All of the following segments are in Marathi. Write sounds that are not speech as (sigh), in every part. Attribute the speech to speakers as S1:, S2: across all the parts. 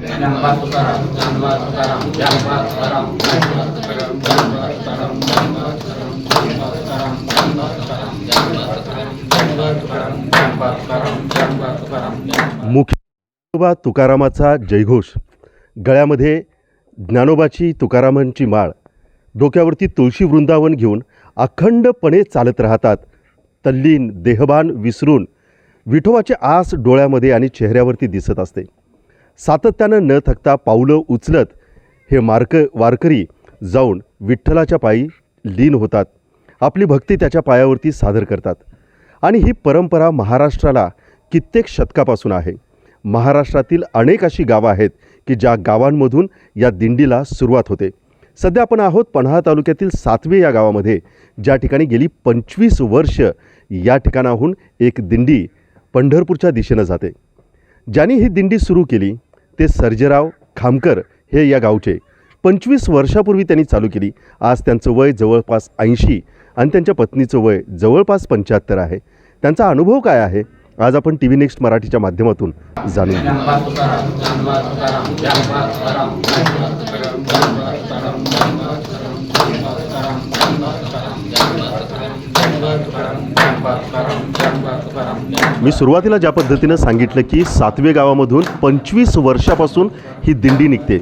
S1: ज्ञानोबा तुकाराम तुकाराम तुकाराम तुकाराम तुकाराम तुकाराम तुकाराम तुकाराम तुकाराम तुकाराम तुकाराम
S2: मुख्य ज्ञानोबा तुकारामाचा जयघोष. गळ्यामध्ये ज्ञानोबाची तुकारामांची माळ. डोक्यावरती तुळशी वृंदावन घेऊन अखंडपणे चालत राहतात. तल्लीन देहबान विसरून विठोबाचे आस डोळ्यामध्ये आणि चेहऱ्यावरती दिसत असते. सातत्यानं न थकता पावलं उचलत हे मार्क वारकरी जाऊन विठ्ठलाच्या पायी लीन होतात. आपली भक्ती त्याच्या पायावरती सादर करतात. आणि ही परंपरा महाराष्ट्राला कित्येक शतकापासून आहे. महाराष्ट्रातील अनेक अशी गावं आहेत की ज्या गावांमधून या दिंडीला सुरुवात होते. सध्या आपण आहोत पन्हाळा तालुक्यातील सातवे या गावामध्ये ज्या ठिकाणी गेली पंचवीस वर्ष या ठिकाणाहून एक दिंडी पंढरपूरच्या दिशेनं जाते. ज्यांनी ही दिंडी सुरू केली ते सर्जेराव खामकर हे या गावचे पंचवीस वर्षापूर्वी त्यांनी चालू केली आज त्यांचं वय जवळपास ऐंशी आणि त्यांच्या पत्नीचं वय जवळपास पंच्याहत्तर आहे त्यांचा अनुभव काय आहे आज आपण टी व्ही नेक्स्ट मराठीच्या माध्यमातून जाणून घेऊ. मी सुरुवातीला ज्या पद्धतीनं सांगितलं की सातवे गावामधून पंचवीस वर्षापासून ही दिंडी निघते.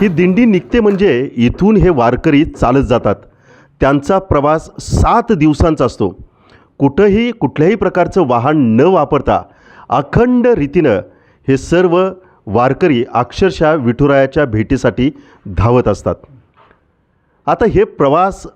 S2: ही दिंडी निघते म्हणजे इथून हे वारकरी चालत जातात. त्यांचा प्रवास सात दिवसांचा असतो. कुठंही कुठल्याही प्रकारचं वाहन न वापरता अखंड रीतीनं हे सर्व वारकरी अक्षरशः विठुरायाच्या भेटीसाठी धावत असतात. आता हे प्रवास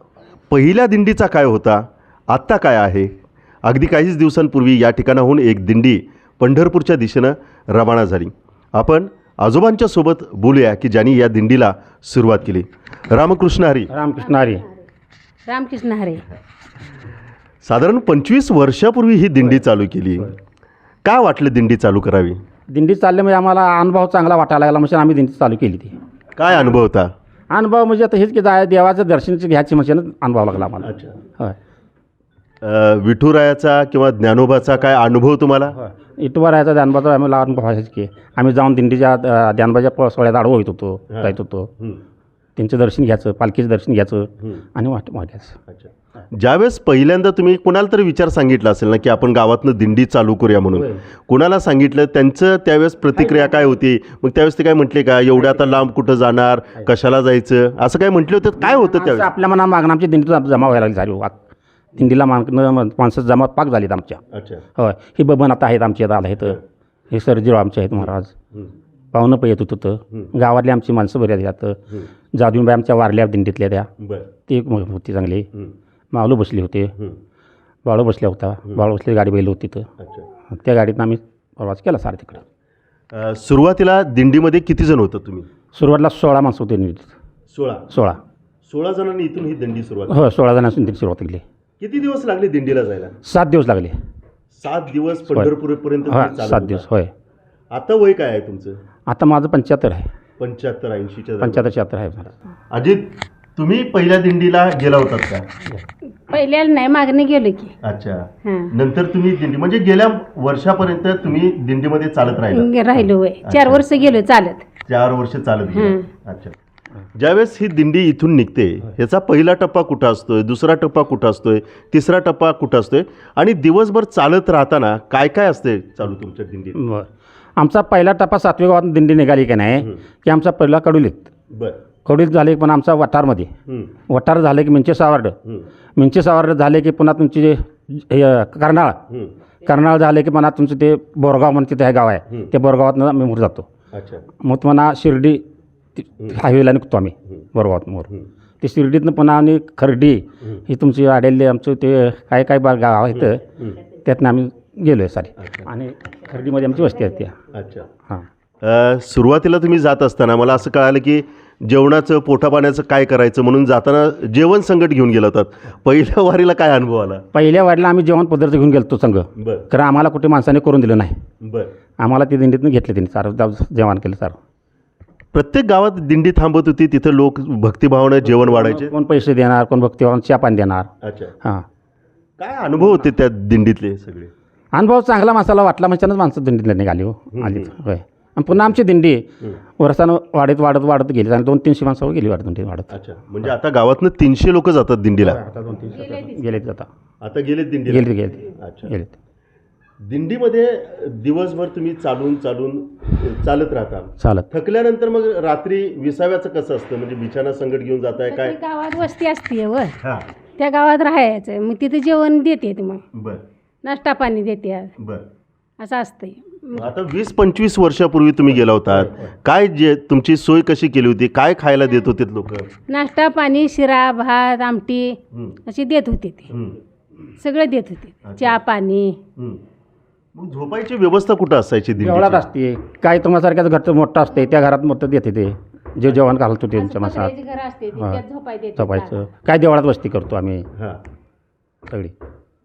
S2: पहिल्या दिंडीचा काय होता? आत्ता काय आहे? अगदी काहीच दिवसांपूर्वी या ठिकाणाहून एक दिंडी पंढरपूरच्या दिशेनं रवाना झाली. आपण आजोबांच्या सोबत बोलूया की ज्यांनी या दिंडीला सुरुवात केली. रामकृष्ण हरी.
S3: रामकृष्ण हरी.
S4: रामकृष्ण हरे.
S2: साधारण पंचवीस वर्षापूर्वी ही दिंडी चालू केली. का वाटलं दिंडी चालू करावी?
S3: दिंडी चालले म्हणजे आम्हाला अनुभव चांगला वाटायला लागला म्हणजे आम्ही दिंडी चालू केली ती.
S2: काय अनुभव होता?
S3: अनुभव म्हणजे आता हेच की जाय देवाचं दर्शन घ्यायची म्हणजे अनुभव लागला आम्हाला. होय.
S2: अ, विठुरायाचा किंवा ज्ञानोबाचा काय अनुभव तुम्हाला?
S3: इटवर यायचा ध्यानबाचा आम्हाला अनुभव व्हायचा की आम्ही जाऊन दिंडीच्या अ, ध्यानबाच्या प- सोहळ्यात आडवं होत होतो जायत होतो. त्यांचं दर्शन घ्यायचं पालखीचं दर्शन घ्यायचं आणि वाट वाटायचं
S2: ज्यावेळेस पहिल्यांदा तुम्ही कुणाला तरी विचार सांगितला असेल ना की आपण गावातनं दिंडी चालू करूया म्हणून कुणाला सांगितलं? त्यांचं त्यावेळेस प्रतिक्रिया काय होती? मग त्यावेळेस ते काय म्हटले का? एवढ्या आता लांब कुठं जाणार? कशाला जायचं? असं काय म्हटलं होतं? काय होतं त्यावेळेस?
S3: आपल्या मना मागणं आमची दिंडीत जमा व्हायला लागली झाली आत. दिंडीला मागणं माणसं जमा पाक झालीत आमच्या.
S2: अच्छा.
S3: होय. ही बबन आता आहेत आमची आता आहेत. हे. सरजीराव आमचे आहेत महाराज. पाहुणं पण येत होतं गावातली आमची माणसं बरी आहेत. जादूबाई आमच्या वारल्या दिंडीतल्या त्या. ती होती चांगली. मावलं बसली होते. बाळू बसल्या होता बाळू बसली गाडी बैल होती तिथं
S2: अच्छा.
S3: त्या गाडीतनं आम्ही प्रवास केला सारा तिकडं.
S2: सुरुवातीला दिंडीमध्ये किती जण होतं तुम्ही?
S3: सुरुवातीला सोळा माणसं होती
S2: सोळा.
S3: सोळा.
S2: सोळा जणांनी इथून ही दिंडी सुरुवात
S3: हो सोळा जणांसून दिंडी सुरुवात केली.
S2: किती दिवस लागले दिंडीला जायला?
S3: सात दिवस लागले.
S2: सात दिवस पंढरपूरपर्यंत
S3: हा
S2: तुम्ही चालत
S3: सात
S2: होता.
S3: दिवस होय.
S2: आता वय काय आहे तुमचं?
S3: आता माझं पंच्याहत्तर आहे.
S2: पंच्याहत्तर ऐंशीच्या दरम्यान.
S3: पंच्याहत्तर शहात्तर आहे मला
S2: अजित तुम्ही पहिल्या दिंडीला गेला होतात का?
S4: पहिल्याला नाही मागणी गेलो की.
S2: अच्छा.
S4: हां.
S2: नंतर तुम्ही दिंडी म्हणजे गेल्या वर्षापर्यंत तुम्ही दिंडीमध्ये चालत राहिला.
S4: राहिलो वय चार वर्ष गेलो चालत.
S2: चार वर्ष चालत गेला. अच्छा. ज्यावेळेस ही दिंडी इथून निघते ह्याचा पहिला टप्पा कुठं असतोय दुसरा टप्पा कुठं असतोय तिसरा टप्पा कुठं असतोय आणि दिवसभर चालत राहताना काय काय असते चालू तुमच्या
S3: बरं आमचा पहिला टप्पा सातव्या गावात दिंडी निघाली की नाही की आमचा पहिला कडुलीत
S2: बर.
S3: कडुलीत झाले की पण आमचा वटारमध्ये. वटार झाले की मिंचे सावर्ड मिंचे सावर्ड झाले की पुन्हा तुमची जे हे, कर्नाळ. कर्नाळ झाले की पुन्हा तुमचं ते बोरगाव म्हणून तिथे हे गाव आहे. त्या बोरगावातनं आम्ही मोर जातो.
S2: अच्छा.
S3: मग पुन्हा शिर्डी हायवेला निघतो आम्ही बोरगावात मोर ते शिर्डीतनं पुन्हा आणि खर्डी ही तुमची आडेले आमचं ते काय काय बा गाव आहेत त्यातनं आम्ही गेलो आहे सारे आणि खर्डीमध्ये आमची वस्ती आहे त्या.
S2: अच्छा.
S3: हां.
S2: अ, सुरुवातीला तुम्ही जात असताना मला असं कळालं की जेवणाचं पोटापाण्याचं काय करायचं म्हणून जाताना जेवण संकट घेऊन गेला होतात. पहिल्या वारीला काय अनुभव आला?
S3: पहिल्या वारीला आम्ही जेवण पदार्थ घेऊन गेलो संघ
S2: बर.
S3: कारण आम्हाला कुठे माणसाने करून दिलं नाही.
S2: बर.
S3: आम्हाला ते दिंडीतनं घेतले त्यांनी सारं जाऊ- जेवण केलं सारं.
S2: प्रत्येक गावात दिंडी थांबत होती तिथं लोक भक्तिभावानं जेवण वाढायचे?
S3: कोण पैसे देणार कोण भक्तीभावन चहा पाणी देणार?
S2: अच्छा.
S3: हां.
S2: काय अनुभव होते त्या दिंडीतले सगळे?
S3: अनुभव चांगला माणसाला वाटला म्हणजे माणसं दिंडीतल्या निघाली हो आली होय. आणि पुन्हा आमची दिंडी वर्षानं वाढत वाढत वाढत गेली आणि दोन तीनशे माणसं गेली वाढत दिंडी वाढत.
S2: अच्छा. म्हणजे आता गावातनं तीनशे लोक जातात दिंडीला?
S3: आता दोन तीनशे गेले आता.
S2: आता गेलेत दिंडीला?
S3: गेले गेले
S2: अच्छा.
S3: गेले
S2: दिंडीमध्ये दिवसभर तुम्ही चालून चालून चालत राहता.
S3: चालत.
S2: थकल्यानंतर मग रात्री विसाव्याचं कसं असतं? म्हणजे बिछाना संकट घेऊन जाताय काय
S4: ती गावात वस्ती असते व.
S2: हा.
S4: त्या गावात राहायचं. मग तिथे जेवण देते मग.
S2: बर.
S4: नाश्ता पाणी देते.
S2: बर.
S4: असं असतंय.
S2: आता वीस पंचवीस वर्षापूर्वी तुम्ही गेला होतात काय जे तुमची सोय कशी केली होती? काय खायला देत होते लोक?
S4: नाश्ता पाणी शिरा भात आमटी अशी देत होते ते. सगळं देत होते. चहा पाणी.
S2: मग झोपायची व्यवस्था कुठं असायची
S3: देवळात
S2: दिंडीची?
S3: असते. काय तुम्हासारख्याचं घरचं मोठं असते त्या घरात मोठं देते ते. जे जेवण घालतो त्यांच्या माणसात
S4: पत्र्याची घरं असते ती,
S3: हा.
S4: त्यात झोपाय देते
S3: झोपायचं काय देवळात वस्ती करतो आम्ही.
S2: हा.
S3: सगळी.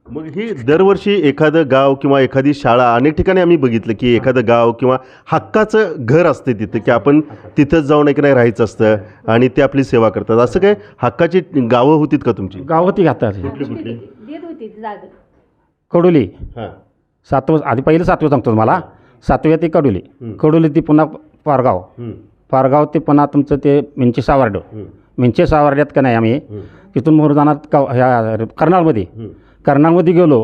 S2: मग ही दरवर्षी एखादं गाव किंवा एखादी शाळा अनेक ठिकाणी आम्ही बघितलं की एखादं गाव किंवा हक्काचं घर असते तिथं की आपण तिथंच जाऊन एक नाही राहायचं असतं आणि ते आपली सेवा करतात. असं काय हक्काची गावं होतीत का तुमची?
S3: गावती घातात
S2: कुठली कुठली?
S4: देत होती ती जागा.
S3: कडोली.
S2: हां.
S3: सातवं आधी पहिलं सातवं सांगतो तुम्हाला. सातव्या ती कडोली. कडोली ती पुन्हा पारगाव पारगाव ते पुन्हा तुमचं ते मिंचे सावर्ड. मिंचे सावर्ड्यात का नाही आम्ही? तिथून मोर जाणार का ह्या कर्नाळमध्ये कर्नाळमध्ये गेलो.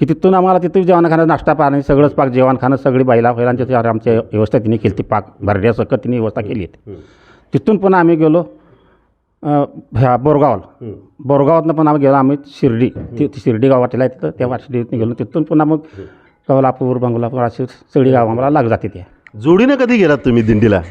S3: की तिथून आम्हाला तिथं जेवण खाणं नाश्ता पाणी सगळंच पाक जेवण खाणं सगळी बैला बैलांच्या त्या आमच्या व्यवस्था तिने केली ती पाक भरड्यासकट तिने व्यवस्था केली तिथून पुन्हा आम्ही गेलो. ह्या बोरगावला.
S2: हं.
S3: बोरगावातनं पण आम्ही गेलो आम्ही शिर्डी. ती शिर्डी गाव वाटेला आहे तिथं त्या शिर्डीतनं गेलो. तिथून पुन्हा मग कवलापूर बंगलापूर अशी सगळी गाव आम्हाला लाग जाते त्या.
S2: जोडीनं कधी गेलात तुम्ही दिंडीला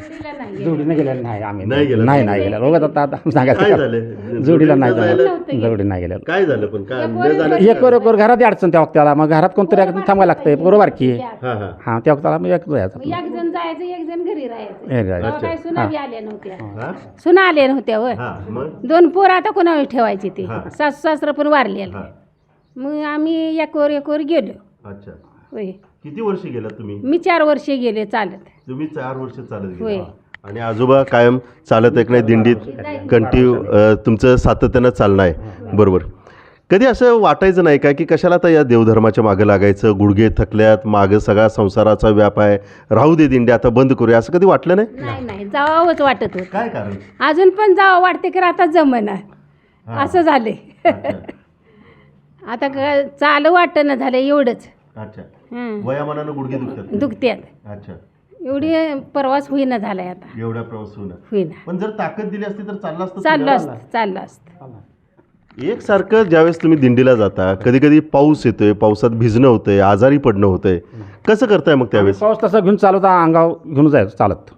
S3: जोडीनं गेलेलं नाही आम्ही.
S2: नाही गेला?
S3: नाही नाही गेला आता आता
S2: काय
S3: सांगायचं
S2: झालं?
S3: जोडीला नाही
S2: जायला-
S3: झालं. जोडी नाही गेलेलं.
S2: काय झालं पण? काय? न झालं?
S3: एक वर घरात अडचण त्या वक्ताला मग घरात कोणतरी एक थांबायला लागतंय. बरोबर की?
S2: हां हां.
S3: हां त्या वक्ताला मग एक जायचं.
S4: एक जण जायचं एक जण घरी राहायचं.
S3: हे जायचं.
S4: तेव्हा काय सुना बी आल्या नव्हत्या.
S2: हां?
S4: सुना आल्या नव्हत्या
S2: हां मग?
S4: दोन पोर आता कोणावर ठेवायचे ते?
S2: हा.
S4: सासू सासरं पण वारलेले.
S2: हां.
S4: मग आम्ही एकवर एकवर गेलो.
S2: अच्छा.
S4: होय.
S2: किती वर्ष गेलात तुम्ही?
S4: मी चार वर्षे गेले चालत.
S2: तुम्ही चार वर्ष चालत
S4: होय.
S2: गेला आणि आजोबा कायम चालत एक नाही दिंडीत कंटिन्यू तुमचं सातत्यानं चालणं आहे. बरोबर. कधी असं वाटायचं नाही का की कशाला आता या देवधर्माच्या मागं लागायचं गुडघे थकल्यात मागं सगळा संसाराचा व्याप आहे राहू दे दिंडी आता बंद करूया असं कधी वाटलं नाही?
S4: नाही जावावंच वाटत होत.
S2: काय कारण?
S4: अजून पण जावं वाटते की आता जमणार असं झाले आता चालू वाटणं झालं एवढंच.
S2: अच्छा.
S4: हं.
S2: वयामानानं गुडघे दुखतात.
S4: दुखत्यात.
S2: अच्छा.
S4: एवढी प्रवास होईना झालाय आता.
S2: एवढा प्रवास होणार
S4: होईना.
S2: पण जर ताकद दिली असती तर चाललं असतं
S4: चाललं? असतं चाललं असतं.
S2: एकसारखं ज्यावेळेस तुम्ही दिंडीला जाता कधी कधी पाऊस येतोय पावसात भिजणं होतंय आजारी पडणं होतंय कसं करताय मग त्यावेळेस?
S3: पाऊस तसा घेऊन चालवता अंगाव घेऊन जायचं चालत.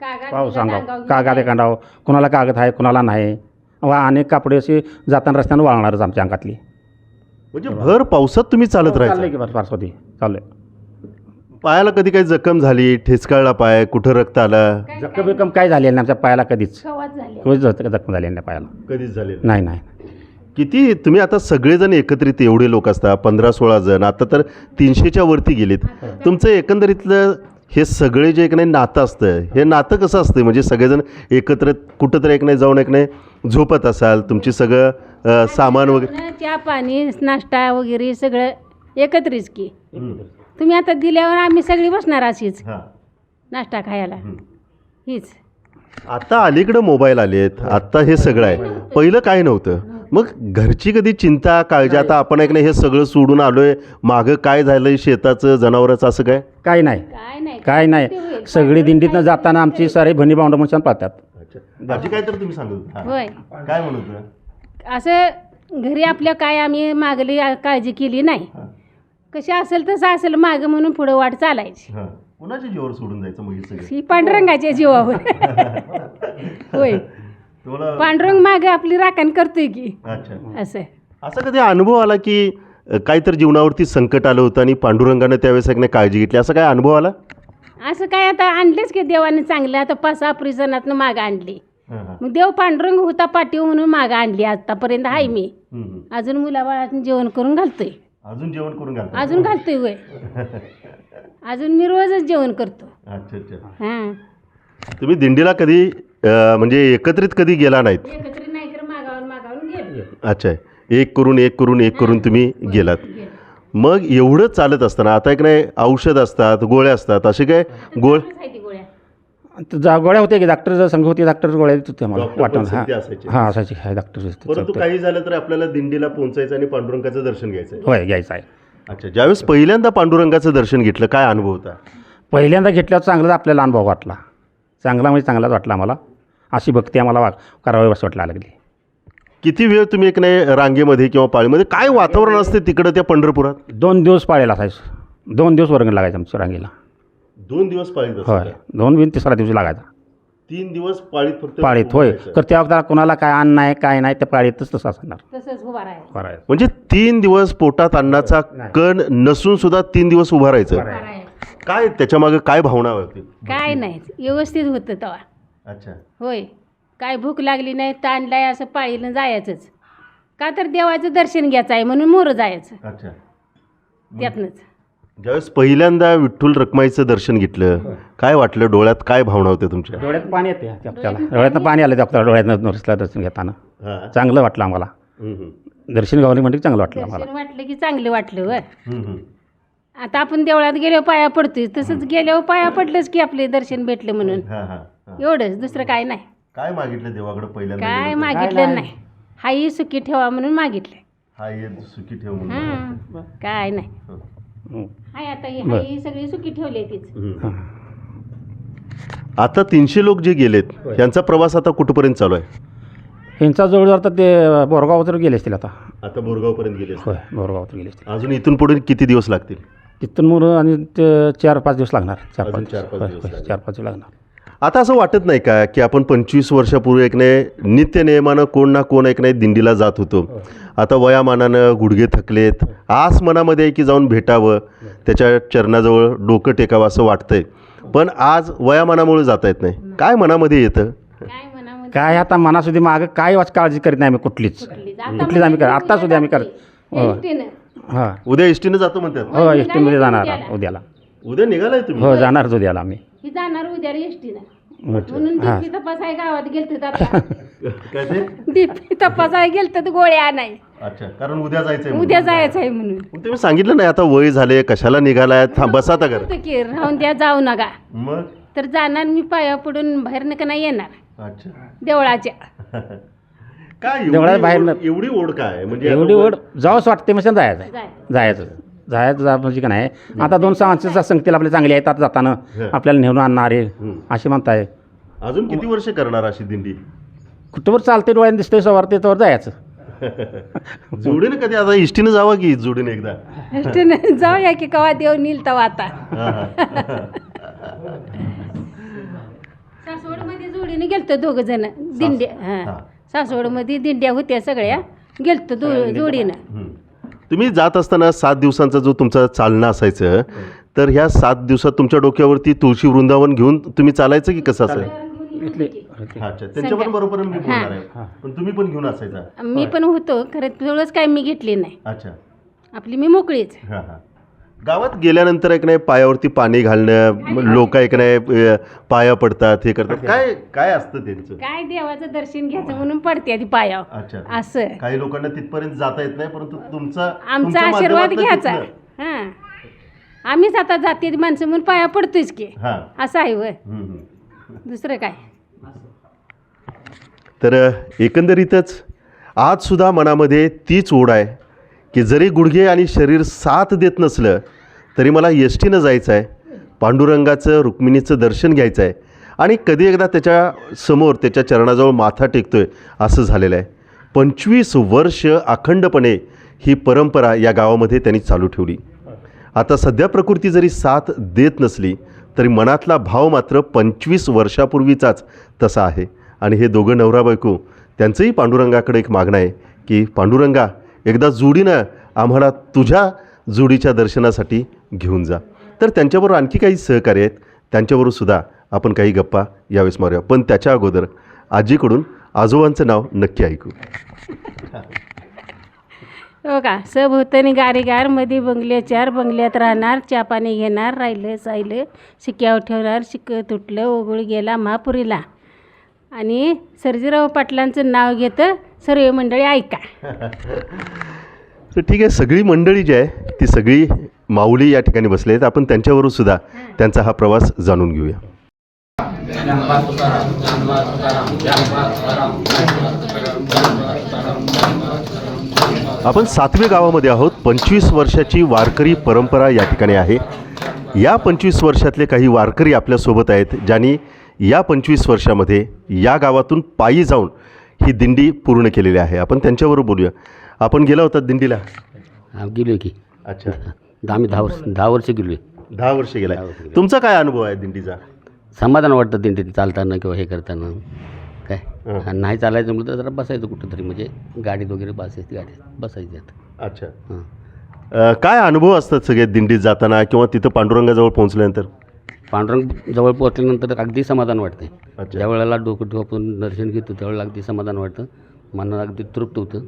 S4: कागद
S3: पाऊस अंगाव. कागद एखादाव कुणाला कागद आहे कुणाला नाही. वा अनेक कापडे असे जाताना रस्त्यानं वाळणारच आमच्या अंगातली.
S2: म्हणजे भर पावसात तुम्ही चालत
S3: चाललंय
S2: राहायचं.
S3: की बस पार्श्वती चाललंय.
S2: पायाला कधी काही जखम झाली ठेचकाळला पाय कुठं रक्त आलं?
S3: जखम बिकम काय झालेलं नाही आमच्या पायाला कधीच.
S4: झाले
S3: कधीच जख- जखम झालेली नाही पायाला.
S2: कधीच झाले
S3: नाही. नाही
S2: किती तुम्ही आता सगळेजण एकत्रित एवढे लोक असता पंधरा सोळा जण आता तर तीनशेच्या वरती गेलेत. तुमचं एकंदरीतलं हे सगळे जे एक नाही नातं असतं हे नातं कसं असतं? म्हणजे सगळेजण एकत्र कुठंतरी एक नाही जाऊन एक नाही झोपत असाल तुमची सगळं अं, सामान वगैरे
S4: चहा पाणी नाश्ता वगैरे सगळं एकत्रित की. तुम्ही आता दिल्यावर आम्ही सगळी बसणार अशीच.
S2: हां.
S4: नाश्ता खायला. हीच.
S2: आता अलीकडं मोबाईल आलेत आत्ता हे सगळं आहे. पहिलं काय नव्हतं? मग घरची कधी चिंता काळजी? आता आपण एक नाही हे सगळं सोडून आलोय. मागं काय झालंय शेताचं जनावराचं असं काय?
S3: काय नाही.
S4: काय नाही.
S3: काय नाही. सगळी दिंडीतनं जाताना आमची सारे भनी भावंड म्हणून पाहतात.
S2: आजी काय तर तुम्ही सांगत होता.
S4: होय.
S2: काय म्हणत होता?
S4: असं घरी आपल्या काय आम्ही मागली काळजी केली नाही. कशी असेल तसं असेल मागं म्हणून पुढं वाट चालायची.
S2: हां. कोणाच्या जीवावर सोडून जायचं मग हे सगळं?
S4: ही पांडुरंगाच्या जीवावर. (laughs) होय.
S2: तुम्हाला
S4: पांडुरंग मागे आपली राखण करतोय की.
S2: अच्छा.
S4: असं
S2: असा कधी अनुभव आला की अ, काहीतरी जीवनावरती संकट आलं होतं आणि पांडुरंगानं त्यावेळेस नाही काळजी घेतली? असं काय अनुभव आला?
S4: असं काय आता आणलेच की देवाने चांगलं. आता पाच सहा प्रिजनातनं मागं आणली.
S2: हां, हां.
S4: मग देव पांडुरंग होता पाठीव म्हणून मागं आणली आतापर्यंत आहे मी.
S2: हम्म, हम्म.
S4: अजून मुलाबाळातून जेवण करून घालतोय.
S2: अजून जेवण करून घालता
S4: अजून घालतोय वय (laughs) अजून मी रोजच जेवण करतो.
S2: अच्छा अच्छा.
S4: हां.
S2: तुम्ही दिंडीला कधी अ, म्हणजे एकत्रित कधी गेला नाहीत?
S4: एकत्र नाही तर मागावून मागावून गेलो.
S2: अच्छा. एक करून एक करून एक करून तुम्ही गेलात. मग एवढं चालत असताना आता एक नाही औषध असतात गोळ्या असतात असे काय गोळ
S3: जा गोळ्या होत्या की डॉक्टर संघ होते डॉक्टर गोळ्या देत होते मला
S2: डॉक्टर
S3: वाटून
S2: पण
S3: हां.
S2: असायचे.
S3: हां असायचे हाय डॉक्टर
S2: परंतु काही झालं तर आपल्याला दिंडीला पोहोचायचं आणि पांडुरंगाचं दर्शन घ्यायचं आहे.
S3: होय घ्यायचं आहे.
S2: अच्छा ज्यावेळेस पहिल्यांदा पांडुरंगाचं दर्शन घेतलं काय अनुभव होता?
S3: पहिल्यांदा घेतल्यावर चांगलाच आपल्याला अनुभव वाटला. चांगला म्हणजे चांगलाच वाटला आम्हाला. अशी भक्ती आम्हाला वा करावी असं वाटला लागली.
S2: किती वेळ तुम्ही एक नाही रांगेमध्ये किंवा पाळीमध्ये काय वातावरण असते तिकडं त्या पंढरपुरात?
S3: दोन दिवस पाळीला असायचं. दोन दिवस वर्ग लागायचं आमच्या रांगेला.
S2: दोन दिवस पाळीत असतं
S3: होय? दोन बिन तिसरा दिवशी लागायचा.
S2: तीन दिवस पाळीत फक्त
S3: पाळीत होय. तर त्या वक्ताला कोणाला काय अन्न आहे काय नाही त्या पाळीतच तसं असणार.
S4: तसंच उभा राहायचं.
S3: बरं
S2: म्हणजे तीन दिवस पोटात अन्नाचा कण नसून सुद्धा तीन दिवस उभा राहायचं.
S4: उभा राहायचं.
S2: काय त्याच्यामागे काय भावना होती
S4: काय नाही. व्यवस्थित होतं तेव्हा.
S2: अच्छा.
S4: होय. काय भूक लागली नाही ताणलाय असं पाळीनं जायचंच. का तर देवाचं दर्शन घ्यायचं आहे म्हणून मोरं जायचं.
S2: अच्छा.
S4: त्यातनंच.
S2: ज्यावेळेस पहिल्यांदा विठ्ठल रखमाईचं दर्शन घेतलं काय वाटलं? डोळ्यात काय भावना होत्या तुमच्या?
S3: डोळ्यात पाणी येते वक्ताला डोळ्यातनं पाणी आलं त्या वक्ताला डोळ्यातनं नोरिसला दर्शन घेताना.
S2: हा.
S3: चांगलं वाटलं आम्हाला.
S2: हम्म, हम्म.
S3: दर्शन गावली म्हणजे चांगलं वाटलं आम्हाला.
S4: वाटलं की चांगलं वाटलं व. आता आपण देवळात गेल्यावर पाया पडतोय तसंच गेल्यावर पाया पडलंच की आपले दर्शन भेटलं म्हणून.
S2: हा, हा, हा.
S4: एवढंच दुसरं काय नाही.
S2: काय मागितलं देवाकडे पहिल्यांदा
S4: काय
S2: होतं?
S4: मागितलं नाही. हाही सुखी ठेवा म्हणून मागितलं
S2: हा ये सुखी ठेव म्हणून
S4: हां काय नाही.
S3: हं.
S4: हाय आता ही
S3: बरं.
S4: सगळी ठेवली तीच.
S2: आता तीनशे लोक जे गेलेत यांचा प्रवास आता कुठपर्यंत चालू आहे?
S3: ह्यांचा जवळ तर ते बोरगाव तर गेले असतील आता.
S2: आता बोरगाव पर्यंत गेले
S3: होय बोरगाव तर गेले असतील.
S2: अजून इथून पुढे किती दिवस लागतील?
S3: तिथून मग आणि ते चार पाच दिवस लागणार. चार
S2: अजून
S3: पाच
S2: चार पाच
S3: होय,
S2: दिवस
S3: होय. चार पाच दिवस लागणार.
S2: आता असं वाटत नाही का की आपण पंचवीस वर्षापूर्वी एक नाही नित्य नियमानं कोण ना कोण एक नाही दिंडीला जात होतो? आता वयामानानं गुडघे थकलेत आस मनामध्ये आहे की जाऊन भेटावं त्याच्या चरणाजवळ डोकं टेकावं असं वाटतंय. पण आज वयामानामुळे जाता येत नाही. काय मनामध्ये येतं?
S4: काय मनामध्ये?
S3: काय आता मनासुद्धी मागं काय वाच काळजी करीत नाही आम्ही कुठलीच.
S4: कुठलीच.
S3: आम्ही करत आता सुद्धा आम्ही करत हो
S4: एकटीनं.
S3: हां.
S2: उद्या एसटीनं जातो म्हणतात.
S3: हो एस टीमध्ये जाणार उद्याला.
S2: उद्या निघालाय तुम्ही?
S3: हो जाणारच उद्याला आम्ही.
S4: ही जाणार उद्या एसटीनं. म्हणून
S3: हां.
S4: डीपी तपासाय गावात गेलत आता. (laughs)
S2: काय ते?
S4: डीपी तपासाय गेलत गोळ्या आणाय.
S2: अच्छा कारण उद्या जायचंय म्हणून.
S4: उद्या जायचं आहे म्हणून.
S2: मग तुम्ही सांगितलं नाही आता वय झाले कशाला निघालाय? थांब बसा आता घर
S4: की राहून द्या जाऊ नका.
S2: मग?
S4: तर जाणार मी पाया पडून बाहेर नका नाही येणार.
S2: अच्छा.
S4: देवळाच्या. (laughs)
S2: काय एवढी
S3: देवळात बाहेर न-
S2: एवढी ओढ काय? म्हणजे
S3: एवढी ओढ जावंच वाटते म्हणजे जायचं.
S4: जाय.
S3: जायचं. जायचं जा म्हणजे का नाही. आता दोन सहा संगतीला आपले चांगले आहेत आता जाताना
S2: हं.
S3: आपल्याला नेऊन आणणारे
S2: हं.
S3: असे म्हणताय.
S2: अजून किती वर्ष करणार अशी दिंडी?
S3: कुठंवर चालते डोळ्याने दिसतंय सवार ते तर जायचं. (laughs)
S2: जोडीने कधी आता इष्टीनं जावा की जोडीने एकदा?
S4: एसटीनं जाऊया की कवा देव नील तवा आता.
S2: हा, हा.
S4: सासवडमध्ये जोडीने गेलतो दोघ जण दिंड्या.
S2: हा.
S4: हां. सासवडमध्ये दिंड्या होत्या सगळ्या गेलतो दो जोडीनं.
S2: हम्म. तुम्ही जात असताना सात दिवसांचा जो तुमचा चालणं असायचं तर ह्या सात दिवसात तुमच्या डोक्यावरती तुळशी वृंदावन घेऊन तुम्ही चालायचं की कसं असायचं?
S3: इथले.
S2: अच्छा त्यांच्या पण बरोबर मी बोलणार आहे.
S3: हा.
S2: पण तुम्ही पण घेऊन असायचा.
S4: मी पण होतो खरं तेवढंच काय मी घेतली नाही.
S2: अच्छा.
S4: आपली मी मोकळीच.
S2: हा हा. गावात गेल्यानंतर एक नाही पायावरती पाणी घालणं लोक एक नाही पाया पडतात हे करतात. काय काय असतं त्यांचं?
S4: काय देवाचं दर्शन घ्यायचं म्हणून पडते ती पायावर.
S2: अच्छा
S4: असं.
S2: काही लोकांना तिथपर्यंत जाता येत नाही परंतु तुमचा
S4: आमचा
S2: तुमच्या
S4: आशीर्वाद
S2: माध्यमातनं
S4: घ्यायचा.
S2: तिथनं-
S4: हां. आम्हीच आता जाते माणसं म्हणून पाया पडतोच की.
S2: हा.
S4: असं आहे वय.
S2: हम्म, हम्म.
S4: दुसरं काय?
S2: तर एकंदरीतच आजसुद्धा मनामध्ये तीच ओढ आहे की जरी गुडघे आणि शरीर साथ देत नसलं तरी मला एस टीनं जायचं आहे पांडुरंगाचं रुक्मिणीचं दर्शन घ्यायचं आहे आणि कधी एकदा त्याच्यासमोर त्याच्या चरणाजवळ माथा टेकतो आहे असं झालेलं आहे. पंचवीस वर्ष अखंडपणे ही परंपरा या गावामध्ये त्यांनी चालू ठेवली. आता सध्या प्रकृती जरी साथ देत नसली तरी मनातला भाव मात्र पंचवीस वर्षापूर्वीचाच तसा आहे. आणि हे दोघं नवरा बायको त्यांचंही पांडुरंगाकडे एक मागणं आहे की पांडुरंगा एकदा जोडीनं आम्हाला तुझ्या जोडीच्या दर्शनासाठी घेऊन जा. तर त्यांच्याबरोबर आणखी काही सहकार्य आहेत. त्यांच्याबरोबर सुद्धा आपण काही गप्पा यावेळेस मारूया. पण त्याच्या अगोदर आजीकडून आजोबांचं नाव नक्की ऐकू.
S4: हो का? सभोवतानी गारेगारमध्ये बंगले चार बंगल्यात राहणार चहा पाणी घेणार राहिलं सायलं शिक्यावर ठेवणार शिक तुटलं ओघळ गेला महापुरीला. आणि सर्जीराव पाटलांचं नाव घेतं सर्व मंडळी ऐका.
S2: तर ठीक आहे सगळी मंडळी जी आहे ती सगळी माऊली या ठिकाणी बसले आहेत. आपण त्यांच्यावरून सुद्धा त्यांचा हा प्रवास जाणून घेऊया. आपण सातवे गावामध्ये आहोत. पंचवीस वर्षाची वारकरी परंपरा या ठिकाणी आहे. या पंचवीस वर्षातले काही वारकरी आपल्यासोबत आहेत ज्यांनी या पंचवीस वर्षामध्ये या गावातून पायी जाऊन ही दिंडी पूर्ण केलेली आहे. आपण त्यांच्याबरोबर बोलूया. आपण गेला होता दिंडीला?
S5: गेलो की.
S2: अच्छा.
S5: दहा आम्ही दहा वर्ष दहा वर्ष गेलो
S2: दहा वर्ष गेला तुमचा काय अनुभव आहे दिंडीचा?
S5: समाधान वाटतं दिंडीत चालताना किंवा हे करताना. काय?
S2: हं.
S5: आणि नाही चालायचं म्हटलं तर जरा बसायचं कुठंतरी. म्हणजे गाडीत वगैरे बसायची गाडीत बसायची आता.
S2: अच्छा.
S5: हां.
S2: अ, काय अनुभव असतात सगळे दिंडीत जाताना किंवा तिथं पांडुरंगाजवळ पोहोचल्यानंतर?
S5: पांडुरंग जवळ पोहोचल्यानंतर अगदी समाधान वाटते
S2: अच्छा.
S5: ज्या वेळेला डोकं ठोकून दर्शन घेतो त्यावेळेला अगदी समाधान वाटतं. मनाला अगदी तृप्त होतं.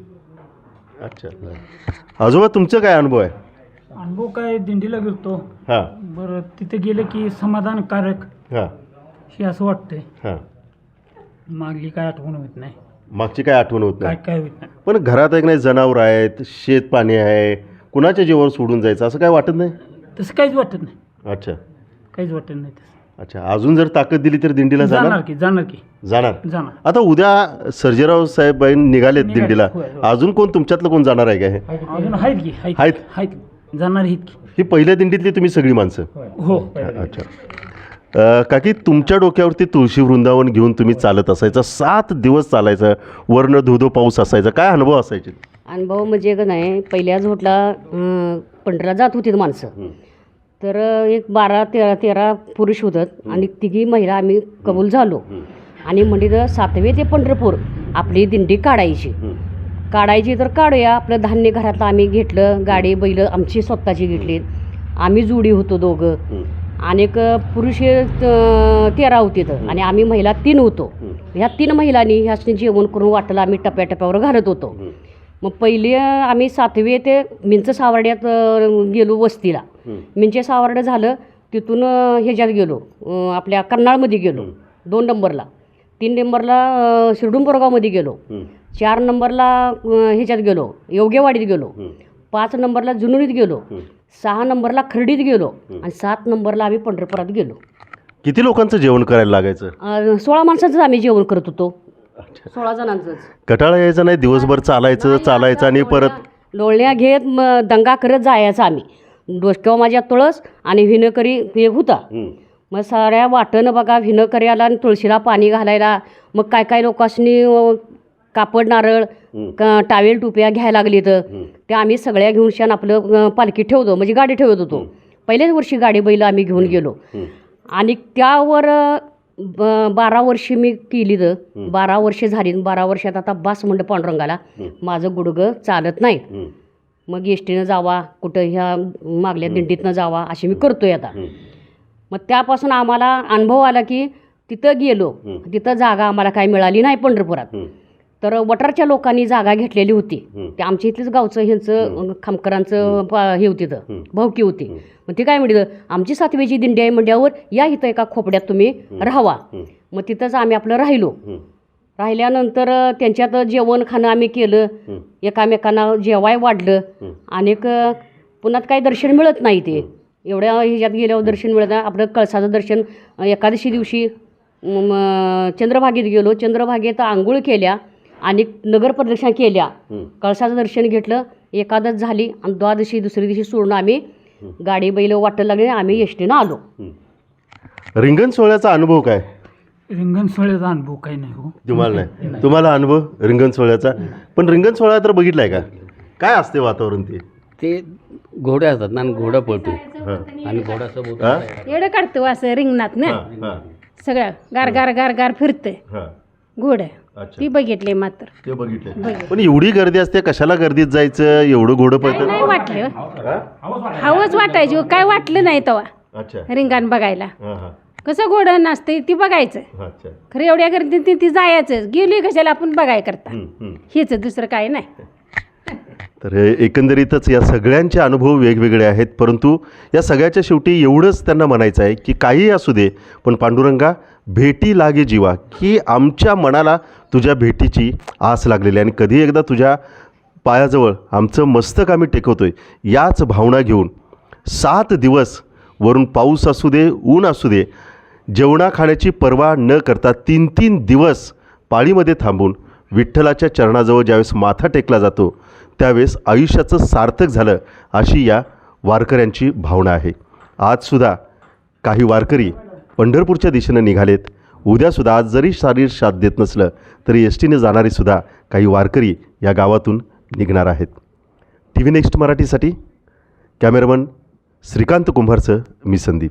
S2: अच्छा. आजोबा तुमचं काय अनुभव आहे?
S6: अनुभव काय दिंडीला गेलतो.
S2: हां.
S6: बरं तिथे गेलं की समाधानकारक
S2: हां.
S6: हे असं वाटतंय.
S2: हां.
S6: मागली काय आठवण होत नाही.
S2: मागची काय आठवण होत
S6: काय
S2: नाही.
S6: काय होत नाही.
S2: पण घरात एक नाही जनावर आहेत शेत पाणी आहे कुणाच्या जीवावर सोडून जायचं असं काय वाटत नाही?
S6: तसं काहीच वाटत नाही.
S2: अच्छा.
S6: काहीच वाटत नाही तसं.
S2: अच्छा अजून जर ताकद दिली तर दिंडीला
S6: जाणार?
S2: जाणार
S6: की जाणार की.
S2: जाणार.
S6: जाणार.
S2: आता उद्या सर्जेराव साहेब निघालेत
S6: निघाले,
S2: दिंडीला.
S6: होय, होय.
S2: अजून कोण तुमच्यातलं कोण जाणार आहे का हे?
S6: अजून आहेत की आहेत
S2: आहेत?
S6: आहेत. जाणार आहेत की
S2: ही पहिल्या दिंडीतली तुम्ही सगळी माणसं?
S6: हो
S2: अच्छा. अ, काकी तुमच्या डोक्यावरती तुळशी वृंदावन घेऊन तुम्ही चालत असायचं सात दिवस चालायचं वर्ण धोधो पाऊस असायचा काय अनुभव असायचे?
S7: अनुभव म्हणजे का नाही पहिल्या झोटला अं, पंढरीला जात होती माणसं. तर एक बारा तेरा तेरा पुरुष होतात आणि तिघी महिला आम्ही कबूल झालो. आणि म्हणजे सातवे ते पंढरपूर आपली दिंडी काढायची. काढायची तर काढूया. आपलं धान्य घरातलं आम्ही घेतलं गाडी बैल आमची स्वतःची घेतली. आम्ही जोडी होतो दोघं. आणि एक पुरुष हे, तेरा होते तर आणि आम्ही महिला तीन होतो. ह्या तीन महिलांनी ह्यासनी जेवण करून वाटलं आम्ही टप्प्याटप्प्यावर घालत होतो. मग पहिले आम्ही सातवे ते मिंच सावर्ड्यात गेलो वस्तीला. मिंचे सावर्ड झालं. तिथून ह्याच्यात गेलो. आपल्या कर्नाळमध्ये गेलो. दोन नंबरला. तीन नंबरला शिरडून गेलो. चार नंबरला ह्याच्यात गेलो योग्यवाडीत गेलो. पाच नंबरला जुनुरीत गेलो. सहा नंबरला खर्डीत गेलो. आणि सात नंबरला आम्ही पंढरपुरात गेलो.
S2: किती लोकांचं जेवण करायला लागायचं?
S7: अ, सोळा माणसाचंच आम्ही जेवण करत होतो. सोळा जणांचंच.
S2: कटाळा यायचा नाही दिवसभर चालायचं चालायचं आणि परत
S7: लोळण्या घेत मग दंगा करत जायचं आम्ही. डोसक्यावर माझ्या तुळस आणि विनकरी हे होता. मग साऱ्या वाटणं बघा विनकऱ्याला आणि तुळशीला पाणी घालायला. मग काय काय लोकांनी कापड नारळ क- टावेल टुप्या घ्यायला लागली तर ते आम्ही सगळ्या घेऊन शान आपलं पालखी ठेवतो म्हणजे गाडी ठेवत होतो. पहिल्याच वर्षी गाडी बैल आम्ही घेऊन गेलो. आणि त्यावर बारा वर्षी मी केली तर बारा वर्ष झाली बारा वर्षात आता बास म्हणलं पांडुरंगाला माझं गुडगं चालत नाही. मग एस टीनं जावा कुठं ह्या मागल्या दिंडीतनं जावा अशी मी करतोय आता. मग त्यापासून आम्हाला अनुभव आला की तिथं गेलो. तिथं जागा आम्हाला काय मिळाली नाही पंढरपुरात. तर वटारच्या लोकांनी जागा घेतलेली होती. ते आमच्या इथलंच गावचं ह्यांचं खामकरांचं हे होती तर भावकी होती. मग ते काय म्हणलं आमची सातवीची दिंडी आहे म्हणल्यावर या इथं एका खोपड्यात तुम्ही राहावा. मग तिथंच आम्ही आपलं राहिलो. राहिल्यानंतर त्यांच्यात जेवण खाणं आम्ही केलं. एकामेकांना जेवाय वाढलं. आणि एक, अ, पुन्हा काही दर्शन मिळत नाही ते. एवढ्या ह्याच्यात गेल्यावर दर्शन मिळत नाही. आपलं कळसाचं दर्शन एकादशी दिवशी चंद्रभागेत गेलो. चंद्रभागेत आंघोळ केल्या. आणि नगर प्रदक्षिणा केल्या. कळसाचं दर्शन घेतलं एकादश झाली आणि द्वादशी दुसऱ्या दिवशी सोडून आम्ही गाडी बैल वाटायला लागले आम्ही एस टीनं आलो
S2: रिंगण सोहळ्याचा अनुभव काय?
S6: रिंगण सोहळ्याचा अनुभव काही नाही हो.
S2: तुम्हाला नाही? तुम्हाला अनुभव रिंगण सोहळ्याचा? पण रिंगण सोहळा तर बघितलाय का? काय असते वातावरण ते?
S5: ते घोडे असतात ना आणि घोडा पळतो
S2: हां.
S5: आणि घोडासोबत
S2: हां?
S4: एवढं काढतो असं रिंगणात ना.
S2: हां हां.
S4: सगळं गार गार गार गार फिरतं
S2: हां.
S4: घोडं.
S2: अच्छा.
S4: ती बघितले मात्र.
S2: ते बघितले. पण एवढी गर्दी असते कशाला गर्दीत जायचं? एवढं घोडं पळतं
S4: नाही वाटलं. हवंच वाटायची काय वाटलं नाही तेव्हा
S2: अच्छा.
S4: रिंगाण बघायला.
S2: हां हां.
S4: कसं घोडं नसते ती बघायचं.
S2: अच्छा.
S4: खरं एवढ्या गर्दीत ती- ती जायचं गेली कशाला आपण बघाय करता.
S2: हम्म, हम्म.
S4: हेच दुसरं काय नाही.
S2: तर हे एकंदरीतच या सगळ्यांचे अनुभव वेगवेगळे आहेत परंतु या सगळ्याच्या शेवटी एवढंच त्यांना म्हणायचं आहे की काहीही असू दे पण पांडुरंगा भेटी लागे जीवा की आमच्या मनाला तुझ्या भेटीची आस लागलेली आहे आणि कधी एकदा तुझ्या पायाजवळ आमचं मस्तक आम्ही टेकवतो आहे याच भावना घेऊन सात दिवस वरून पाऊस असू दे ऊन असू दे जेवणा खाण्याची पर्वा न करता तीन तीन दिवस पाळीमध्ये थांबून विठ्ठलाच्या चरणाजवळ ज्यावेळेस माथा टेकला जातो त्यावेळेस आयुष्याचं सार्थक झालं अशी या वारकऱ्यांची भावना आहे. आजसुद्धा काही वारकरी पंढरपूरच्या दिशेनं निघालेत. उद्यासुद्धा आज जरी शारीर साथ देत नसलं तरी एस टीने जाणारीसुद्धा काही वारकरी या गावातून निघणार आहेत. टी व्ही नेक्स्ट मराठीसाठी कॅमेरामन श्रीकांत कुंभारचं मी संदीप.